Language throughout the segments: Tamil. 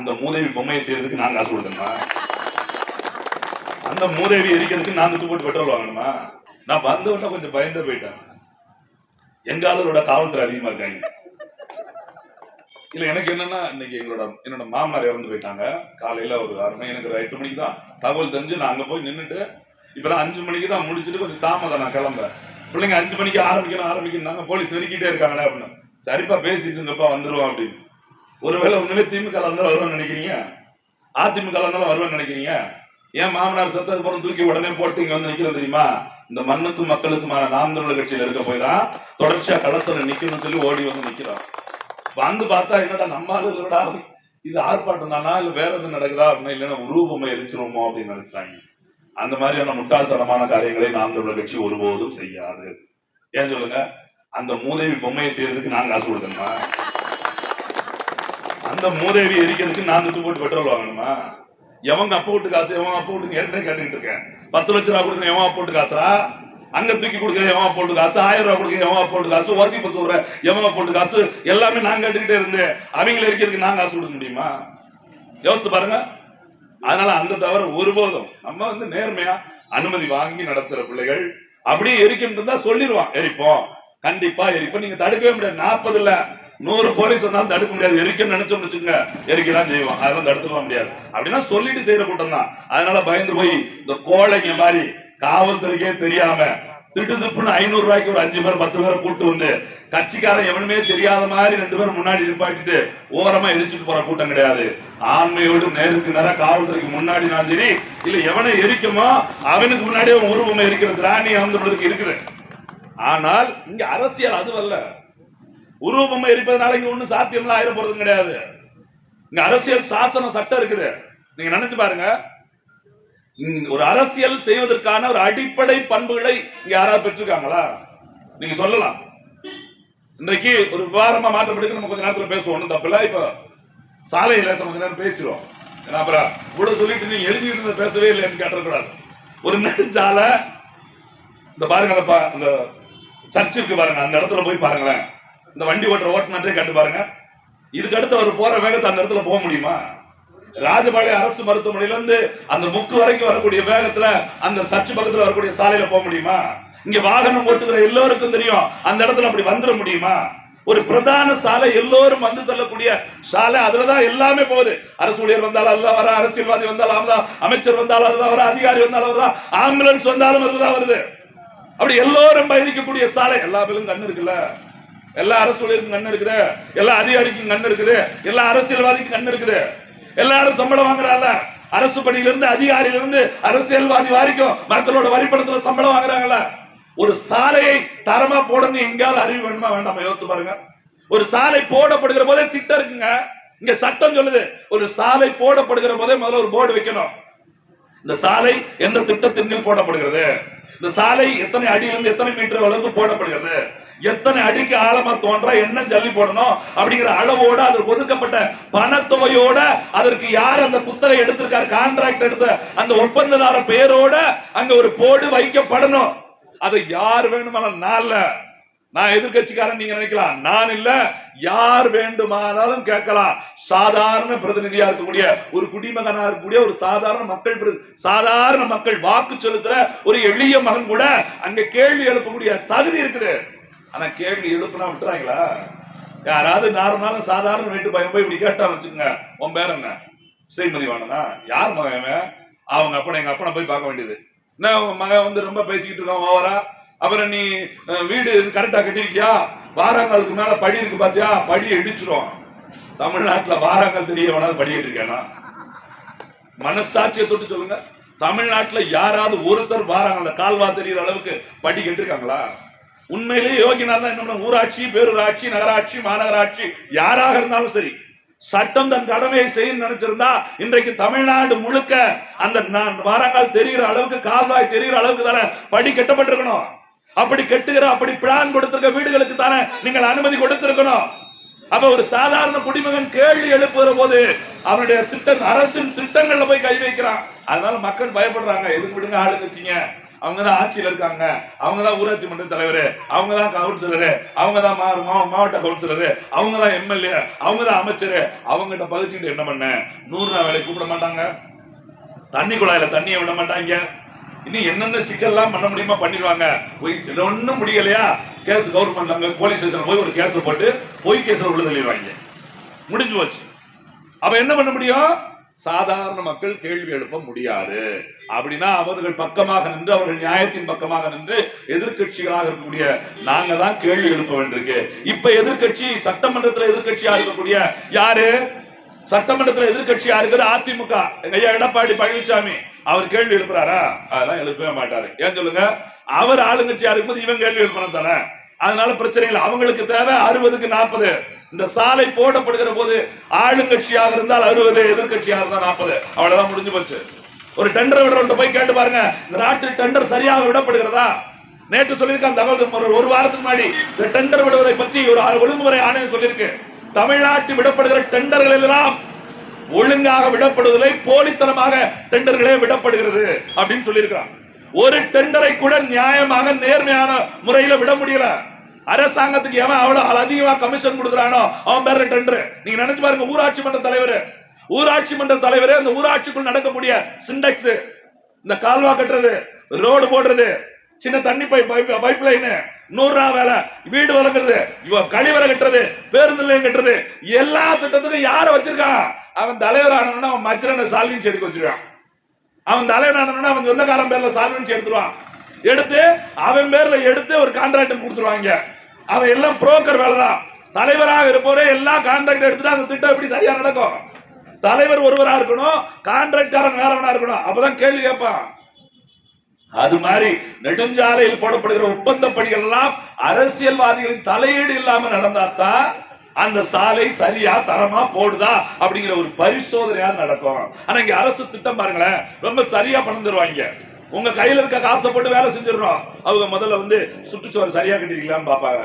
அந்த மூதேவி பொம்மையை செய்யறதுக்கு நான் காசு கொடுக்கணுமா? அந்த மூதேவி எரிக்கிறதுக்கு நான் துட்டு போட்டு பெட்ரோல் வாங்கணுமா? நான் வந்த உடனே கொஞ்சம் பயந்து போயிட்டேன். எங்க ஆளுகளோட காவல்துறை அதிகமா இருக்காங்க. இல்ல எனக்கு என்னன்னா இன்னைக்கு எங்களோட என்னோட மாமனார் இறந்து போயிட்டாங்க. காலையில ஒரு ஆறு மணி எனக்கு ஒரு எட்டு மணிக்கு தான் தகவல் தெரிஞ்சு நான் அங்க போய் நின்னுட்டு இப்பதான் அஞ்சு மணிக்கு தான் முடிச்சுட்டு கொஞ்சம் தாமதம் நான் கிளம்ப பிள்ளைங்க அஞ்சு மணிக்கு ஆரம்பிக்கணும் ஆரம்பிக்கணும். போலீஸ் வெறிக்கிட்டே இருக்காங்களே அப்படின்னு. சரிப்பா பேசிட்டு இருந்தப்பா வந்துருவோம் அப்படின்னு. ஒருவேளை உண்மையிலே திமுக இருந்தாலும் வருவான்னு நினைக்கிறீங்க? அதிமுக இருந்தாலும் வருவான்னு நினைக்கிறீங்க? ஏன் மாமனார் சத்தது புறம் தூக்கி உடனே போட்டு இங்க வந்து நிக்கிறது தெரியுமா? இந்த மண்ணுக்கும் மக்களுக்குமான நாம் தமிழர் கட்சியில இருக்க போய் தான் தொடர்ச்சியா களத்துல நிக்கணும்னு சொல்லி ஓடி வந்து நிக்கிறோம் வந்து பார்த்தா என்னடா நம்ம ஆளுகளோட இது ஆர்ப்பாட்டம் தானா? இல்ல வேற எதுவும் நடக்குதா? அப்படின்னா இல்லைன்னா உருவமை எரிச்சிருவோமோ அப்படின்னு நினைச்சாங்க. அந்த மாதிரியான முட்டாள்தனமான காரியங்களை நாம் தமிழர் கட்சி ஒருபோதும் செய்யாது. ஏன் சொல்லுங்க? அந்த மூதேவி பொம்மையை செய்யறதுக்கு நான் காசு கொடுக்கணுமா? அந்த மூதேவி எரிக்கிறதுக்கு நான் துட்டு போட்டு பெட்ரோல் வாங்கணுமா? எவங்க அப்பா வீட்டு காசு எவன் அப்பா வீட்டுக்கு ஏற்கனவே கேட்டுக்கிட்டு இருக்கேன். பத்து லட்ச ரூபா கொடுக்குற எவன் போட்டு காசா? அங்க தூக்கி கொடுக்குற எவன் போட்டு காசு? ஆயிரம் ரூபா கொடுக்குற எவன் போட்டு காசு? ஓசி சொல்ற எவன் போட்டு காசு? எல்லாமே நான் கேட்டுக்கிட்டே இருந்தேன். அவங்கள எரிக்கிறதுக்கு நான் காசு கொடுக்க முடியுமா? யோசித்து பாருங்க. அதனால அந்த தவிர ஒருபோதும். நம்ம வந்து நேர்மையா அனுமதி வாங்கி நடத்துற பிள்ளைகள் அப்படியே எரிக்கணும் இருந்தா சொல்லிடுவான் எரிப்போம். கண்டிப்பா எரிப்போம். நீங்க தடுக்கவே முடியாது. நாற்பது இல்லை நூறு போலீஸ் வந்தாலும் தடுக்க முடியாது. எரிக்கன்னு நினைச்சோம்னு வச்சுங்க எரிக்கலாம் செய்வோம். அதெல்லாம் தடுத்துக்கலாம் முடியாது. அப்படின்னா சொல்லிட்டு செய்யற கூட்டம் தான். அதனால பயந்து போய் இந்த கோழைங்க மாதிரி காவல்துறைக்கே தெரியாம திடுதுப்புன்னு ஐநூறு ரூபாய்க்கு ஒரு அஞ்சு பேர் பத்து பேரை கூட்டு வந்து கட்சிக்காரன் எவனுமே தெரியாத மாதிரி ரெண்டு பேரும் முன்னாடி நிப்பாட்டிட்டு ஓரமா எரிச்சுட்டு போற கூட்டம் கிடையாது. ஆண்மையோடு நேருக்கு நேரம் காவல்துறைக்கு முன்னாடி நான் சரி இல்ல எவனை எரிக்குமோ அவனுக்கு முன்னாடியே உருவம் உருவமை இருக்கிற திராணி அமர்ந்தவர்களுக்கு இருக்குது. ஆனால் இங்க அரசியல் அதுவல்ல. உருவபொம்மை இருப்பதனால இங்க ஒன்றும் சாத்தியம்லாம் ஆயிர போறதும் கிடையாது. இங்க அரசியல் சாசன சட்டம் இருக்குது. நீங்க நினைச்சு பாருங்க. ஒரு அரசியல் செய்வதற்கான ஒரு அடிப்படை பண்புகளை இங்க யாராவது பெற்றிருக்காங்களா? நீங்க சொல்லலாம். இன்றைக்கு ஒரு விவகாரமா மாற்றப்படுக்கு நம்ம கொஞ்ச நேரத்துல பேசுவோம். ஒண்ணும் தப்பில்ல இப்ப சாலையில கொஞ்ச நேரம் பேசிடுவோம். ஏன்னா அப்புறம் கூட சொல்லிட்டு நீங்க எழுதிட்டு இருந்த பேசவே இல்லைன்னு கேட்டக்கூடாது ஒரு நெடுஞ்சாலை இந்த பாருங்க அந்த சர்ச்சுக்கு பாருங்க. அந்த இடத்துல போய் பாருங்களேன். இந்த வண்டி ஓட்டுற ஓட்டுநரே கண்டு பாருங்க. இதுக்கு அடுத்து அவர் போற வேகத்தை அந்த இடத்துல போக முடியுமா? ராஜபாளையம் அரசு மருத்துவமனையில இருந்து அந்த முக்கு வரைக்கும் வரக்கூடிய வேகத்துல அந்த சர்ச் பக்கத்துல வரக்கூடிய சாலையில போக முடியுமா? இங்க வாகனம் ஓட்டுகிற எல்லோருக்கும் தெரியும். அந்த இடத்துல அப்படி வந்துட முடியுமா? ஒரு பிரதான சாலை எல்லோரும் வந்து செல்லக்கூடிய சாலை அதுலதான் எல்லாமே போகுது. அரசு ஊழியர் வந்தாலும் அதுதான் வர அரசியல்வாதி வந்தாலும் அதுதான் அமைச்சர் வந்தாலும் அதுதான் வர அதிகாரி வந்தாலும் அதுதான் ஆம்புலன்ஸ் வந்தாலும் அதுதான் வருது. அப்படி எல்லோரும் பயணிக்கக்கூடிய சாலை எல்லா பேரும் கண்ணு இருக்குல்ல? எல்லா அரசு ஊழியருக்கும் கண்ணு இருக்குது. எல்லா அதிகாரிக்கும் கண்ணு இருக்குது. எல்லா அரசியல்வாதிக்கும் கண்ணு இருக்குது. எல்லாரும் சம்பளம் வாங்குறாங்கல்ல அரசு பணியிலிருந்து அதிகாரியிலிருந்து அரசியல்வாதி வரைக்கும் மக்களோட வரிப்பணத்துல சம்பளம் வாங்குறாங்கல்ல. ஒரு சாலையை தரமா போடணும் எங்கேயாவது அறிவு வேணுமா? வேண்டாமா. யோசிச்சு பாருங்க. ஒரு சாலை போடப்படுகிற போதே திட்டம் இருக்குங்க. இங்க சட்டம் சொல்லுது. ஒரு சாலை போடப்படுகிற போதே முதல்ல ஒரு போர்டு வைக்கணும். இந்த சாலை எந்த திட்டத்தின் போடப்படுகிறது? இந்த சாலை எத்தனை அடியிலிருந்து எத்தனை மீட்டர் அளவுக்கு போடப்படுகிறது? எத்தனை அடிக்கு ஆழமா தோன்றா என்ன ஜல்லி போடணும் அப்படிங்கிற அளவோட அதற்கு ஒதுக்கப்பட்ட பணத்தொகையோட அதற்கு யார் அந்த குத்தகை எடுத்திருக்கார் கான்ட்ராக்ட் எடுத்த அந்த ஒப்பந்ததார பேரோட அங்க ஒரு போடு வைக்கப்படணும். அதை யார் வேணுமானாலும் நான் இல்ல. நான் எதிர்கட்சிக்காரன் நீங்க நினைக்கலாம். நான் இல்ல. யார் வேண்டுமானாலும் கேட்கலாம். சாதாரண பிரதிநிதியா இருக்கக்கூடிய ஒரு குடிமகனா இருக்கக்கூடிய ஒரு சாதாரண மக்கள் சாதாரண மக்கள் வாக்கு செலுத்துற ஒரு எளிய மகன் கூட அங்க கேள்வி எழுப்பக்கூடிய தகுதி இருக்குது. ஆனா கேள்வி எழுப்புனா விட்டுறாங்களா? யாராவது நார்மலான சாதாரண வீட்டு பையன் போய் இப்படி கேட்டான்னு வச்சுக்கோங்க. உன் பேர் என்ன? செய்மதி வாணனா யார் மகன் அவங்க அப்பனை எங்க அப்பனை போய் பார்க்க வேண்டியது. என்ன உன் மகன் வந்து ரொம்ப பேசிக்கிட்டு இருக்கான் ஓவரா? அப்புறம் நீ வீடு கரெக்டா கட்டிருக்கியா வாராங்களுக்கு மேல படி இருக்கு பாத்தியா? படி இடிச்சிரும். தமிழ்நாட்டுல வாராங்கள் தெரிய வேணாலும் படி இருக்கேனா மனசாட்சியை தொட்டு சொல்லுங்க. தமிழ்நாட்டுல யாராவது ஒருத்தர் வாராங்க அந்த கால்வா தெரிகிற அளவுக்கு படி கட்டிருக்காங்களா? உண்மையிலேயே யோகினார் தான் என்ன ஊராட்சி பேரூராட்சி நகராட்சி மாநகராட்சி யாராக இருந்தாலும் சரி சட்டம் தன் கடமையை செய்யும் நினைச்சிருந்தா இன்றைக்கு தமிழ்நாடு முழுக்க அந்த நான் வாரங்கால் தெரிகிற அளவுக்கு கால்வாய் தெரிகிற அளவுக்கு தானே படி கட்டப்பட்டிருக்கணும். அப்படி கெட்டுகிற அப்படி பிளான் கொடுத்திருக்க வீடுகளுக்கு தானே நீங்கள் அனுமதி கொடுத்திருக்கணும். அப்ப ஒரு சாதாரண குடிமகன் கேள்வி எழுப்புகிற போது அவனுடைய திட்டம் அரசின் திட்டங்கள்ல போய் கை வைக்கிறான். அதனால மக்கள் பயப்படுறாங்க. எதுக்கு விடுங்க ஆளுங்கட்சிங்க? அவங்க தான் ஆட்சியில் இருக்காங்க. அவங்க தான் ஊராட்சி மன்ற தலைவர். அவங்க தான் கவுன்சிலரு அவங்க தான் மாவட்ட கவுன்சிலரு. அவங்க தான் எம்எல்ஏ. அவங்க தான் அமைச்சர். அவங்ககிட்ட பகிச்சுக்கிட்டு என்ன பண்ண? நூறு நாள் வேலை கூப்பிட மாட்டாங்க. தண்ணி குழாயில தண்ணியை விட மாட்டாங்க. இன்னும் என்னென்ன சிக்கல்லாம் பண்ண முடியுமா பண்ணிடுவாங்க. போய் முடியலையா? கேஸ் கவர்மெண்ட் அங்க போலீஸ் ஸ்டேஷன் போய் ஒரு கேஸ் போட்டு பொய் கேஸ் உள்ள தள்ளிடுவாங்க. முடிஞ்சு போச்சு. அப்ப என்ன பண்ண முடியும்? சாதாரண மக்கள் கேள்வி எழுப்ப முடியாது. அப்படின்னா அவர்கள் பக்கமாக நின்று அவர்கள் நியாயத்தின் பக்கமாக நின்று எதிர்கட்சிகளாக இருக்கக்கூடிய நாங்க தான் கேள்வி எழுப்ப வேண்டியிருக்கு. இப்ப எதிர்கட்சி சட்டமன்றத்துல எதிர்க்கட்சியா இருக்கக்கூடிய யாரு? சட்டமன்றத்துல எதிர்க்கட்சியா இருக்குது அதிமுக. ஐயா எடப்பாடி பழனிசாமி அவர் கேள்வி எழுப்புறாரா? அதெல்லாம் எழுப்பவே மாட்டாரு. ஏன் சொல்லுங்க? அவர் ஆளுங்கட்சியா இருக்கும்போது இவன் கேள்வி எழுப்பணும் தானே? அதனால பிரச்சனை இல்லை. அவங்களுக்கு தேவை அறுபதுக்கு நாற்பது. இந்த சாலை போடப்படுகிற போது ஆளுங்கட்சியாக இருந்தால் அறுபது எதிர்கட்சியாக இருந்தால் நாற்பது. அவ்வளவுதான் முடிஞ்சு போச்சு. ஒரு டெண்டர் விடுறவன் போய் கேட்டு பாருங்க. இந்த நாட்டு டெண்டர் சரியாக விடப்படுகிறதா? நேற்று சொல்லியிருக்கான் தகவல் ஒரு- ஒரு வாரத்துக்கு முன்னாடி. இந்த டெண்டர் விடுவதை பற்றி ஒரு ஒழுங்குமுறை ஆணையம் சொல்லியிருக்கு. தமிழ்நாட்டில் விடப்படுகிற டெண்டர்கள் எல்லாம் ஒழுங்காக விடப்படுவதில்லை போலித்தனமாக டெண்டர்களே விடப்படுகிறது அப்படின்னு சொல்லியிருக்கிறான் ஒரு டெண்டரை கூட நியாயமாக நேர்மையான முறையில விட முடியல. அரசாங்கத்துக்கு எவன் அவ்வளவு அதிகமா கமிஷன் கொடுக்குறானோ அவன் பேர் டெண்டர் நீங்க நினைச்சு பாருங்க ஊராட்சி மன்ற தலைவர். ஊராட்சி மன்ற தலைவர் அந்த ஊராட்சிக்குள் நடக்கக்கூடிய சிண்டெக்ஸ் இந்த கால்வா கட்டுறது ரோடு போடுறது சின்ன தண்ணி பைப் பைப் லைனு நூறு ரூபா வேலை வீடு வளர்க்கறது இவன் கழிவறை கட்டுறது பேருந்து நிலையம் கட்டுறது எல்லா திட்டத்துக்கும் யார வச்சிருக்கான்? அவன் தலைவர் ஆனவன அவன் மச்சரனை சால்வின் சேர்த்து வச்சிருக்கான். அவன் தலைவர் ஆனவன அவன் சொந்தக்காரன் பேர்ல சால்வின் எடுத்துருவான் எடுத்து அவன் பேர்ல எடுத்து ஒரு கான்ட்ராக்டர் கொடுத்துருவாங்க. அவன் எல்லாம் புரோக்கர் வேலை தான் தலைவராக இருப்பவரே எல்லா கான்ட்ராக்ட் எடுத்துட்டு அந்த திட்டம் எப்படி சரியா நடக்கும்? தலைவர் ஒருவரா இருக்கணும் கான்ட்ராக்டரன் வேறவனா இருக்கணும்? அப்பதான் கேள்வி கேட்பான். அது மாதிரி நெடுஞ்சாலையில் போடப்படுகிற ஒப்பந்த பணிகள் எல்லாம் அரசியல்வாதிகளின் தலையீடு இல்லாம நடந்தாத்தான் அந்த சாலை சரியா தரமா போடுதா அப்படிங்கிற ஒரு பரிசோதனையா நடக்கும். ஆனா இங்க அரசு திட்டம் பாருங்களேன் ரொம்ப சரியா பணம் தருவாங்க. உங்க கையில இருக்க காசை போட்டு வேலை செஞ்சிடறோம். அவங்க முதல்ல வந்து சுற்றுச்சுவர் சரியா கட்டிருக்கீங்களான்னு பாப்பாங்க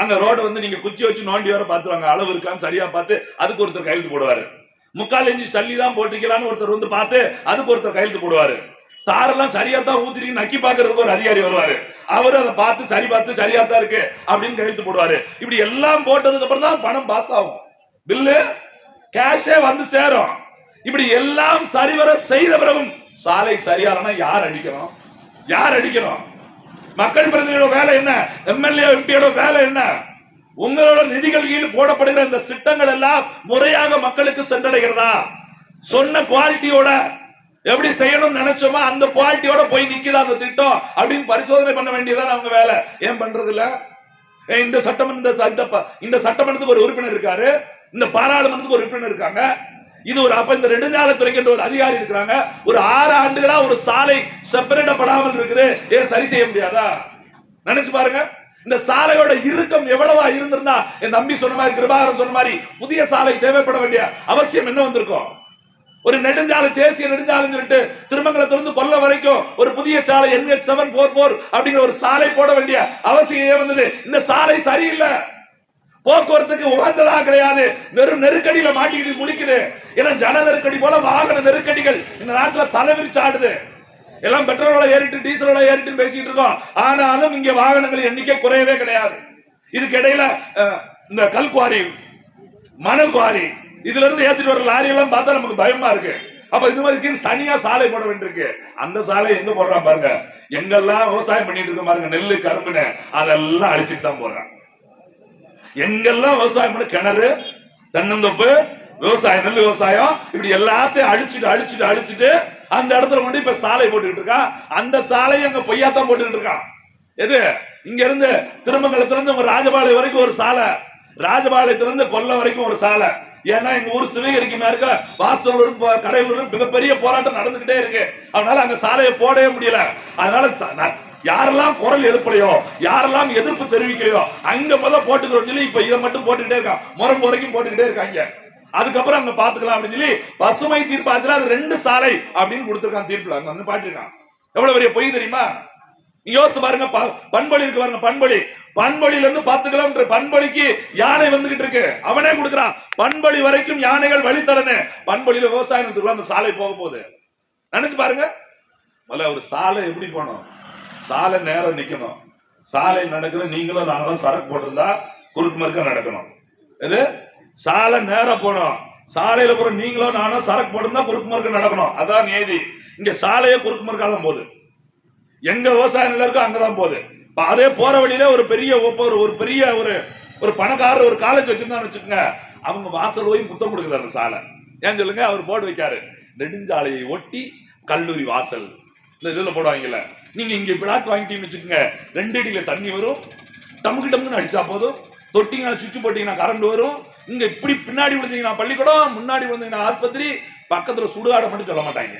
அங்க ரோட வந்து நீங்க குச்சி வச்சு நோண்டி வர பாத்துருவாங்க அளவு இருக்கான்னு சரியா பார்த்து அதுக்கு ஒருத்தர் கையெழுத்து போடுவாரு. முக்கால் இஞ்சி சல்லி தான் போட்டிருக்கலான்னு ஒருத்தர் வந்து பார்த்து அதுக்கு ஒருத்தர் கையெழுத்து போடுவாரு. தாரெல்லாம் சரியா தான் ஊத்திரிக்கு நக்கி பாக்குறதுக்கு ஒரு அதிகாரி வருவாரு. அவரு அதை பார்த்து சரி பார்த்து சரியா தான் இருக்கு அப்படின்னு கையெழுத்து போடுவாரு. இப்படி எல்லாம் போட்டதுக்கு அப்புறம் தான் பணம் பாஸ் ஆகும். பில்லு கேஷே வந்து சேரும். இப்படி எல்லாம் சரிவர செய்த பிறகும் சாலை சரியானா யார் அடிக்கிறோம் யார் அடிக்கிறோம் மக்கள் பிரதிநிதியோட வேலை என்ன? எம்எல்ஏ எம்பியோட வேலை என்ன? உங்களோட நிதிகள் கீழ் போடப்படுகிற இந்த திட்டங்கள் எல்லாம் முறையாக மக்களுக்கு சென்றடைகிறதா? சொன்ன குவாலிட்டியோட எப்படி செய்யணும்னு நினைச்சோமோ அந்த குவாலிட்டியோட போய் நிக்குதா அந்த திட்டம்? அப்படின்னு பரிசோதனை பண்ண வேண்டியதான் அவங்க வேலை. ஏன் பண்றது இல்ல? இந்த சட்டமன்ற இந்த இந்த சட்டமன்றத்துக்கு ஒரு உறுப்பினர் இருக்காரு. இந்த பாராளுமன்றத்துக்கு ஒரு உறுப்பினர் இருக்காங்க. இது ஒரு அப்ப இந்த நெடுஞ்சாலைத்துறைக்கு என்ற ஒரு அதிகாரி இருக்கிறாங்க. ஒரு ஆறு ஆண்டுகளா ஒரு சாலை செப்பரேட்டப்படாமல் இருக்குது. ஏன் சரி செய்ய முடியாதா? நினைச்சு பாருங்க. இந்த சாலையோட இறுக்கம் எவ்வளவா இருந்திருந்தா என் தம்பி சொன்ன மாதிரி கிருபாகரன் சொன்ன மாதிரி புதிய சாலை தேவைப்பட வேண்டிய அவசியம் என்ன வந்திருக்கும்? ஒரு நெடுஞ்சாலை தேசிய நெடுஞ்சாலைன்னு சொல்லிட்டு திருமங்கலத்திலிருந்து கொல்ல வரைக்கும் ஒரு புதிய சாலை என்ஹெச் செவன் போர் போர் அப்படிங்கிற ஒரு சாலை போட வேண்டிய அவசியம் ஏன் வந்தது? இந்த சாலை சரியில்லை. போக்குவரத்துக்கு உகந்ததா கிடையாது. வெறும் நெருக்கடியில மாட்டிக்கிட்டு முடிக்குது ஏன்னா ஜன நெருக்கடி போல வாகன நெருக்கடிகள். இந்த நாட்டுல தலைவிரிச்சு ஆடுது. எல்லாம் பெட்ரோலோட ஏறிட்டு டீசலோட ஏறிட்டு பேசிட்டு இருக்கோம். ஆனாலும் இங்க வாகனங்கள் எண்ணிக்கை குறையவே கிடையாது. இதுக்கு இடையில இந்த கல்குவாரி மணல் குவாரி இதுல இருந்து ஏத்திட்டு வர லாரி எல்லாம் பார்த்தா நமக்கு பயமா இருக்கு. அப்ப இது மாதிரி சனியா சாலை போட வேண்டியிருக்கு. அந்த சாலை எங்க போடுறான் பாருங்க. எங்கெல்லாம் விவசாயம் பண்ணிட்டு இருக்க பாருங்க நெல்லு கரும்புன்னு அதெல்லாம் அழிச்சிட்டு தான் போடுறான் எங்கெல்லாம் விவசாயம் பண்ண கிணறு தென்னந்தோப்பு விவசாயம் நெல் விவசாயம் இப்படி எல்லாத்தையும் அழிச்சிட்டு அழிச்சிட்டு அழிச்சிட்டு அந்த இடத்துல கொண்டு இப்ப சாலை போட்டுக்கிட்டு இருக்கான் அந்த சாலையை அங்க பொய்யாத்தான் போட்டுக்கிட்டு இருக்கான் எது? இங்க இருந்து திருமங்கலத்துல இருந்து உங்க ராஜபாளையம் வரைக்கும் ஒரு சாலை. ராஜபாளையத்துல இருந்து கொல்லம் வரைக்கும் ஒரு சாலை. ஏன்னா எங்க ஊர் சிவகிரிக்கு மேற்க வாசலூர் கடையூர் மிகப்பெரிய போராட்டம் நடந்துகிட்டே இருக்கு. அதனால அங்க சாலையை போடவே முடியல. அதனால யாரெல்லாம் குரல் எழுப்பலையோ யாரெல்லாம் எதிர்ப்பு தெரிவிக்கலையோ அங்க முத போட்டுக்கிறோம் சொல்லி இப்ப இதை மட்டும் போட்டுக்கிட்டே இருக்கான். முறம் வரைக்கும் போட்டுக்கிட்டே இருக்காங்க. அதுக்கப்புறம் அங்க பாத்துக்கலாம் அப்படின்னு சொல்லி பசுமை தீர்ப்பாத்துல அது ரெண்டு சாலை அப்படின்னு கொடுத்துருக்கான் தீர்ப்புல. அங்க வந்து பாட்டிருக்கான். எவ்வளவு பெரிய பொய் தெரியுமா? யோசிச்சு பாருங்க ப- பண்பொழி இருக்கு பாருங்க பண்பொழி. பண்பொழியில இருந்து பத்து கிலோமீட்டர் பண்பொழிக்கு யானை வந்துகிட்டு இருக்கு. அவனே கொடுக்குறான். பண்பொழி வரைக்கும் யானைகள் வழித்தடனு. பண்பொழியில விவசாயம் அந்த சாலை போக போகுது. நினைச்சு பாருங்க. முதல்ல ஒரு சாலை எப்படி போகணும்? சாலை நேரம் நிக்கணும். சாலை நடக்கிற நீங்களும் நாங்களும் சரக்கு போட்டிருந்தா குறுக்கு மறுக்க நடக்கணும். இது சாலை நேரம் போகணும். சாலையில போற நீங்களும் நானும் சரக்கு போட்டிருந்தா குறுக்கு மறுக்க நடக்கணும். அதான் நேதி இங்க சாலையே குறுக்கு மறுக்காதான் போகுது எங்க விவசாய நிலம் இருக்கோ அங்கதான் போகுது. அதே போற வழியில ஒரு பெரிய ஒரு ஒரு பெரிய ஒரு ஒரு பணக்காரர் ஒரு காலேஜ் வச்சிருந்தான்னு வச்சுக்கோங்க. அவங்க வாசல் போய் முத்தம் கொடுக்குது அந்த சாலை. ஏன் சொல்லுங்க? அவர் போர்டு வைக்காரு. நெடுஞ்சாலையை ஒட்டி கல்லூரி வாசல். இந்த இதில் போடுவாங்கல்ல. நீங்கள் இங்கே பிளாக் வாங்கிட்டீங்கன்னு வச்சுக்கோங்க. ரெண்டு அடியில் தண்ணி வரும். டமுக்கு டமுக்குன்னு அடிச்சா போதும். தொட்டிங்கன்னா சுவிட்ச் போட்டிங்கன்னா கரண்ட் வரும். இங்கே இப்படி பின்னாடி விழுந்தீங்கன்னா பள்ளிக்கூடம் முன்னாடி விழுந்தீங்கன்னா ஆஸ்பத்திரி பக்கத்தில் சுடுகாடை மட்டும் சொல்ல மாட்டாங்க.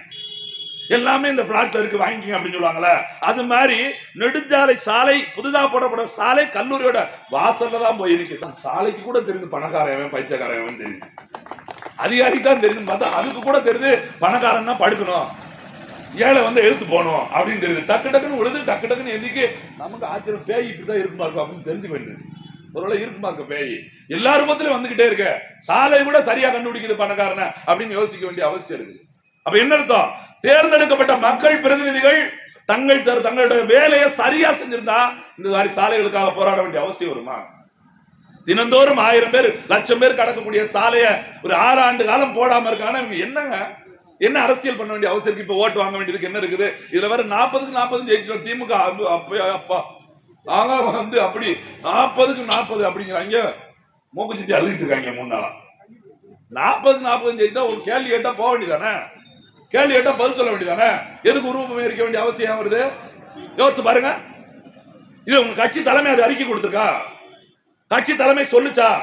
எல்லாமே இந்த பிளாட்ல இருக்கு வாங்கிக்கங்க அப்படின்னு சொல்லுவாங்கல்ல. அது மாதிரி நெடுஞ்சாலை சாலை புதுதாக போடப்பட சாலை கல்லூரியோட வாசல்ல தான் போய் இருக்கு சாலைக்கு கூட தெரியுது பணக்காரன் பைச்சக்காரன் தெரியுது. அதிகாரிக்கு தான் தெரியுது பார்த்தா அதுக்கு கூட தெரியுது பணக்காரன் தான் படுக்கணும். ஏழை வந்து எழுத்து போகணும் அப்படின்னு தெரியுது. டக்கு டக்குன்னு விழுது டக்கு டக்குன்னு எந்திக்கு. நமக்கு ஆச்சரியம் பேய் இப்படிதான் இருக்குமா இருக்கும் அப்படின்னு தெரிஞ்சு போயிடுது. ஒருவேளை இருக்குமா இருக்க பேய்? எல்லா ரூபத்திலும் வந்துகிட்டே இருக்க. சாலை கூட சரியா கண்டுபிடிக்கிறது பணக்காரன அப்படின்னு யோசிக்க வேண்டிய அவசியம் இருக்குது. அப்ப என்ன அர்த்தம்? தேர்ந்தெடுக்கப்பட்ட மக்கள் பிரதிநிதிகள் தங்கள் தங்களுடைய வேலையை சரியா செஞ்சிருந்தா இந்த மாதிரி சாலைகளுக்காக போராட வேண்டிய அவசியம் வருமா? தினந்தோறும் ஆயிரம் பேர் லட்சம் பேர் கடக்கக்கூடிய சாலையை ஒரு ஆறு ஆண்டு காலம் போடாம இருக்காங்க என்னங்க என்ன அரசியல் பண்ண வேண்டிய அவசியம் இருக்கு? இப்ப ஓட்டு வாங்க வேண்டியதுக்கு என்ன இருக்குது? இதுல வேற நாற்பதுக்கு நாற்பது ஜெயிச்சிடும் திமுக அப்ப- அப்ப- அப்பா நாங்க வந்து அப்படி நாற்பதுக்கு நாற்பது அப்படிங்கிறாங்க. மூக்கு சித்தி அழுகிட்டு இருக்காங்க முன்னாலாம் நாற்பதுக்கு நாற்பது ஜெயிச்சா ஒரு கேள்வி கேட்டா போக வேண்டியதானே? கேள்வி கேட்டா பதில் சொல்ல வேண்டியதானே? எதுக்கு உருவம் இருக்க வேண்டிய அவசியம் வருது? யோசிச்சு பாருங்க. இது உங்க கட்சி தலைமை அது அறிக்கை கொடுத்துருக்கா? கட்சி தலைமை சொல்லுச்சா?